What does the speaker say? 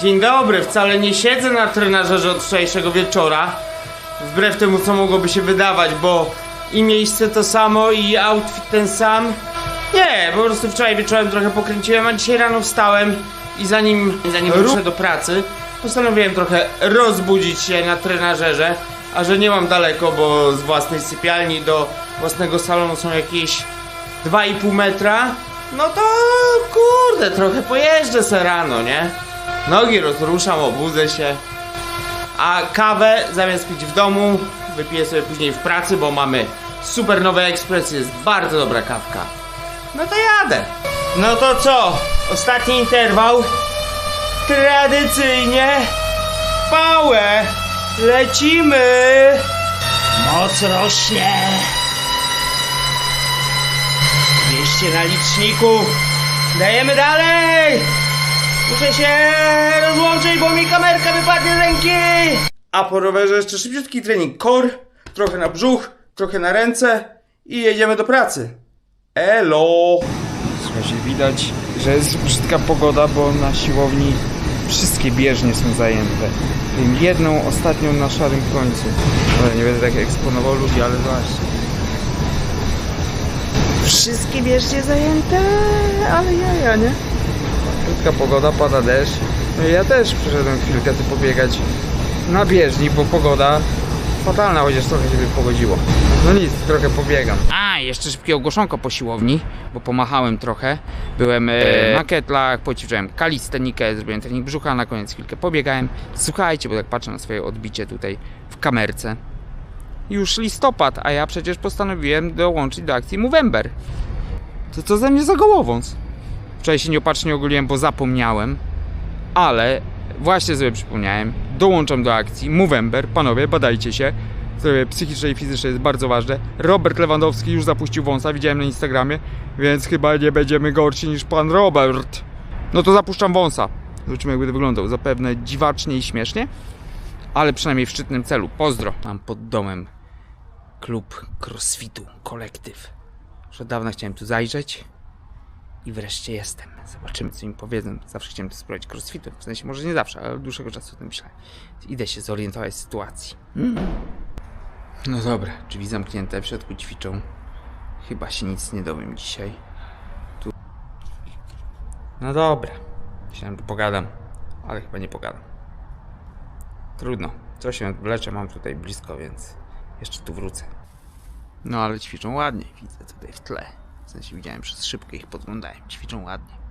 Dzień dobry, wcale nie siedzę na trenażerze od wczorajszego wieczora. Wbrew temu, co mogłoby się wydawać, bo i miejsce to samo, i outfit ten sam. Nie, po prostu wczoraj wieczorem trochę pokręciłem, a dzisiaj rano wstałem i zanim, zanim ruszę do pracy, postanowiłem trochę rozbudzić się na trenażerze. A że nie mam daleko, bo z własnej sypialni do własnego salonu są jakieś 2,5 metra, no to kurde, trochę pojeżdżę se rano, nie? Nogi rozruszam, obudzę się. A kawę zamiast pić w domu, wypiję sobie później w pracy, bo mamy super nowy ekspres, jest bardzo dobra kawka. No to jadę. No to co? Ostatni interwał. Tradycyjnie. Pałę. Lecimy. Moc rośnie. 200 na liczniku. Dajemy dalej. Muszę się rozłączyć, bo mi kamerka wypadnie z ręki. A po rowerze jeszcze szybciutki trening core, trochę na brzuch, trochę na ręce i jedziemy do pracy. Elo! Słuchajcie, widać, że jest brzydka pogoda, bo na siłowni wszystkie bieżnie są zajęte. Tym jedną, ostatnią na szarym końcu. Ale nie będę tak eksponował ludzi, ale właśnie. Wszystkie bieżnie zajęte, ale jaja, nie? Brzydka pogoda, pada deszcz. No i ja też przyszedłem chwilkę tu pobiegać na bieżni, bo pogoda fatalna, chociaż trochę się pogodziło. No nic, trochę pobiegam. A, jeszcze szybkie ogłoszonko po siłowni, bo pomachałem trochę. Byłem e, na ketlach, poćwiczyłem kalistenikę, zrobiłem trening brzucha, na koniec chwilkę pobiegałem. Słuchajcie, bo tak patrzę na swoje odbicie tutaj w kamerce. Już listopad, a ja przecież postanowiłem dołączyć do akcji Movember. To co ze mnie za gołowąc? Wczoraj się nieopatrznie ogoliłem, bo zapomniałem, ale właśnie sobie przypomniałem, dołączam do akcji Movember, panowie, badajcie się. Zdrowie psychiczne i fizyczne jest bardzo ważne. Robert Lewandowski już zapuścił wąsa, widziałem na Instagramie, więc chyba nie będziemy gorsi niż pan Robert. No to zapuszczam wąsa. Zobaczymy jak będę wyglądał. Zapewne dziwacznie i śmiesznie, ale przynajmniej w szczytnym celu. Pozdro. Mam pod domem klub crossfitu, kolektyw. Już od dawna chciałem tu zajrzeć i wreszcie jestem. Zobaczymy, co mi powiedzą. Zawsze chciałem to spróbować crossfitu. W sensie, może nie zawsze, ale od dłuższego czasu o tym myślałem. Idę się zorientować w sytuacji. No dobra, drzwi zamknięte, w środku ćwiczą. Chyba się nic nie dowiem dzisiaj. Tu. No dobra. Myślałem, że pogadam, ale chyba nie pogadam. Trudno. Co się wleczę, mam tutaj blisko, więc jeszcze tu wrócę. No ale ćwiczą ładnie, widzę tutaj w tle. Sensie widziałem przez szybkę ich podglądałem. Ćwiczą ładnie.